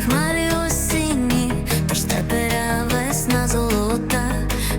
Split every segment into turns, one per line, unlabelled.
Хмари осінні, тож весна золота,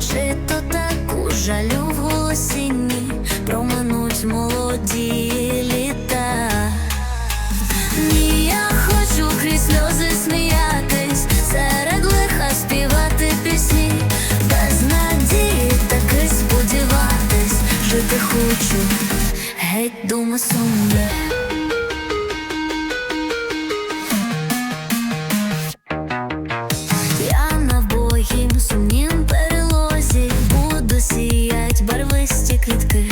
жито таку жалю проминуть молоді літа. Я хочу крізь сльози сміятись, серед лиха співати пісні, без надії таки сподіватись, жити хочу, геть дума сумне. Барвисті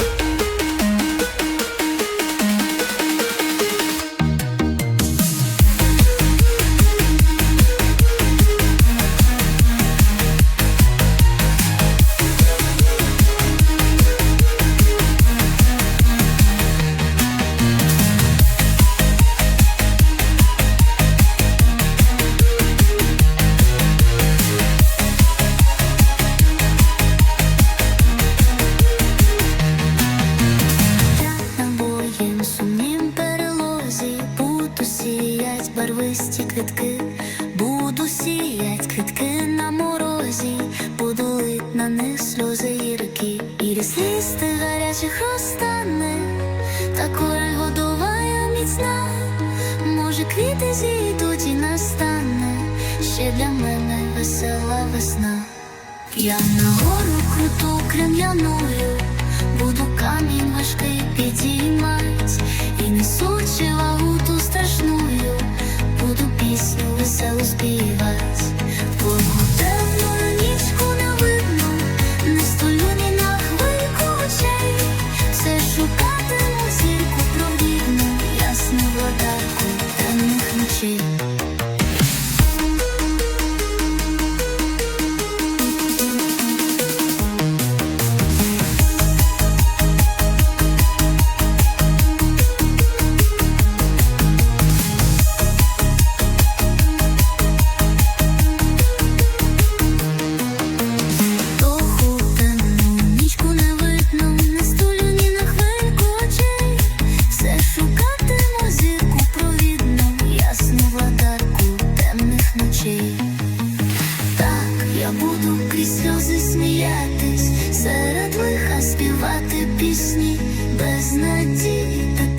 Барвисті квітки, буду сіять квітки на морозі, буду лить на них сльози гіркі, і лісисти гарячих розтане, та годуває міцна, може квіти зійдуть і настане, ще для мене весела весна. Я на гору круту крем'яною Буду камінь важкий підіймать крізь сльози сміятись, серед лиха співати пісні без надії.